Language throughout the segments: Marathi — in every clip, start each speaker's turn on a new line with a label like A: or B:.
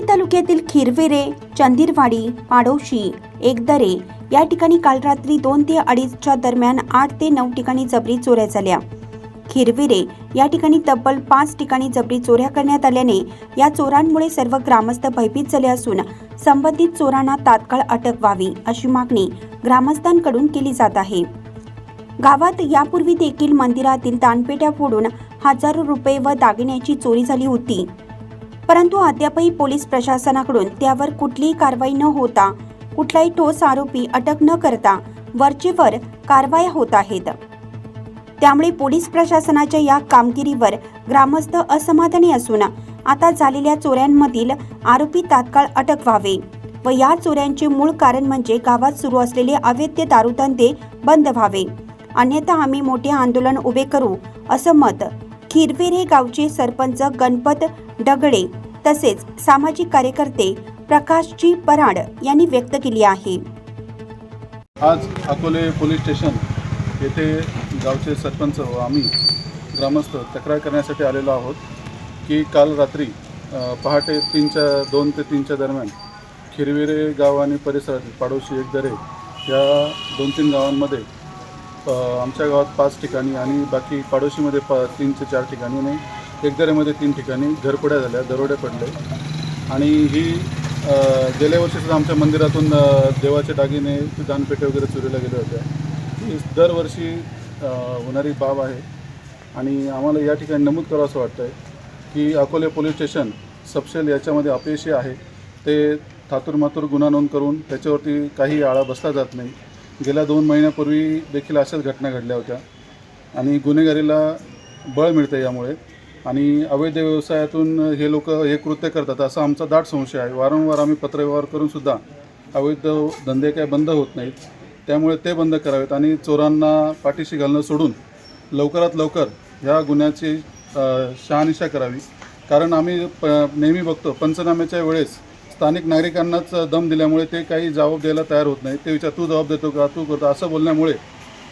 A: तालुक्यातील खिरवेरे चंदिरवाडी पाडोशी एकदरे या ठिकाणी काल रात्री दोन ते अडीचच्या दरम्यान आठ ते नऊ ठिकाणी जबरी चोऱ्या झाल्या. खिरविरे या ठिकाणी तब्बल पाच ठिकाणी जबरी चोऱ्या करण्यात आल्याने या चोरांमुळे सर्व ग्रामस्थ भयभीत झाले असून संबंधित चोरांना तात्काळ अटक व्हावी अशी मागणी ग्रामस्थांकडून केली जात आहे. गावात यापूर्वी देखील मंदिरातील दानपेट्या फोडून हजारो रुपये व दागिन्याची चोरी झाली होती. परंतु अद्यापही पोलीस प्रशासनाकडून त्यावर कुठलीही कारवाई न होता कुठलाही ठोस आरोपी अटक न करता वरचेवर कारवाया होत आहेत. त्यामुळे पोलीस प्रशासनाच्या या कामगिरीवर ग्रामस्थ असमाधानी असून आता झालेल्या चोऱ्यांमधील आरोपी तात्काळ अटक व्हावे व या चोऱ्यांचे मूळ कारण म्हणजे गावात सुरू असलेले अवैध दारूधंदे बंद व्हावे. अन्यथा आम्ही मोठे आंदोलन उभे करू असं मत खिरवेरे गावचे सरपंच गणपत डगडे तसेच सामाजिक कार्यकर्ते प्रकाशजी पराड यांनी व्यक्त केली आहे.
B: आज अकोले पोलीस स्टेशन येथे गावचे सरपंच व आम्ही ग्रामस्थ तक्रार करण्यासाठी आलेलो आहोत की काल रात्री पहाटे तीनच्या दोन ते तीनच्या दरम्यान खिरविरे गाव आणि परिसरातील पाडोशी एकदरे या दोन तीन गावांमध्ये आमच्या गावात पाच ठिकाणी आणि बाकी पाडोशीमध्ये प तीन ते चार ठिकाणी नाही. एकदरेमध्ये तीन ठिकाणी घरपुड्या झाल्या दरोडे पडले. आणि ही गेल्या वर्षीसुद्धा आमच्या मंदिरातून देवाचे दागिने दानपेटे वगैरे चोरीला गेल्या होत्या. ही दरवर्षी होणारी बाब आहे. आणि आम्हाला या ठिकाणी नमूद करावं असं वाटतं आहे की अकोले पोलीस स्टेशन सपशेल याच्यामध्ये अपयशी आहे. ते थातूरमातूर गुन्हा नोंद करून त्याच्यावरती काही आळा बसला जात नाही. गेल्या दोन महिन्यापूर्वी देखील अशाच घटना घडल्या होत्या. आणि गुन्हेगारीला बळ मिळतं यामुळे. आणि अवैध व्यवसायातून हे लोक हे कृत्य करतात असा आमचा दाट संशय आहे. वारंवार आम्ही पत्रव्यवहार करूनसुद्धा अवैध धंदे काय बंद होत नाहीत. त्यामुळे ते बंद करावेत आणि चोरांना पाठीशी घालणं सोडून लवकरात लवकर ह्या गुन्ह्याची शहानिशा करावी. कारण आम्ही प नेहमी बघतो पंचनाम्याच्या वेळेस स्थानिक नागरिकांनाच दम दिल्यामुळे ते काही जबाब द्यायला तयार होत नाही ते विचार तू जबाब देतो का? तू करतो. असं बोलल्यामुळे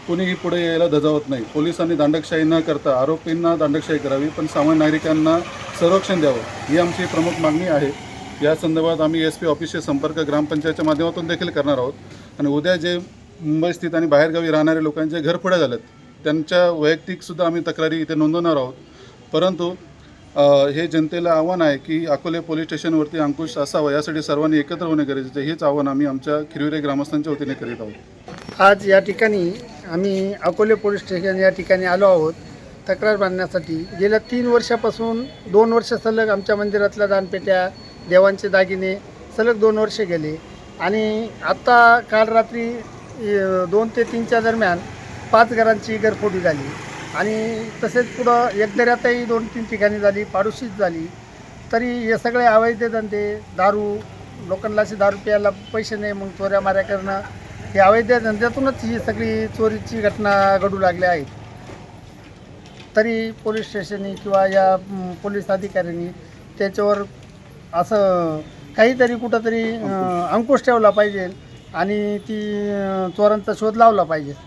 B: कुणीही पुढे यायला धजावत नाही. पोलिसांनी दांडकशाही न करता आरोपींना दांडकशाही करावी पण सामान्य नागरिकांना संरक्षण द्यावं ही आमची प्रमुख मागणी आहे. या संदर्भात आम्ही एस पी ऑफिसचे संपर्क ग्रामपंचायतच्या माध्यमातून देखील करणार आहोत. आणि उद्या जे मुंबईस्थित आणि बाहेरगावी राहणारे लोकांचे घरफोड्या झाल्यात त्यांच्या वैयक्तिकसुद्धा आम्ही तक्रारी इथे नोंदवणार आहोत. परंतु हे जनतेला आव्हान आहे की अकोले पोलीस स्टेशनवरती अंकुश असावा यासाठी सर्वांनी एकत्र होणे गरजेचे आहे. हेच आव्हान आम्ही आमच्या खिरविरे ग्रामस्थांच्या वतीने करीत आहोत.
C: आज या ठिकाणी आम्ही अकोले पोलीस स्टेशन या ठिकाणी आलो आहोत. तक्रार बांधण्यासाठी गेल्या तीन वर्षापासून दोन वर्ष सलग आमच्या मंदिरातल्या दानपेट्या देवांचे दागिने सलग दोन वर्ष गेले. आणि आत्ता काल रात्री दोन ते तीनच्या दरम्यान पाच घरांची घरफोडी झाली. आणि तसेच पुढं एकदऱ्यातही दोन तीन ठिकाणी झाली पाडोशीत झाली. तरी हे सगळे अवैध धंदे दारू लोकांना असे दारू प्यायला पैसे नाही मग चोऱ्या माऱ्या करणं हे अवैध धंद्यातूनच ही सगळी चोरीची घटना घडू लागल्या आहेत. तरी पोलीस स्टेशननी किंवा या पोलीस अधिकाऱ्यांनी त्याच्यावर असं काहीतरी कुठंतरी अंकुश ठेवला पाहिजे आणि ती चोरांचा शोध लावला पाहिजे.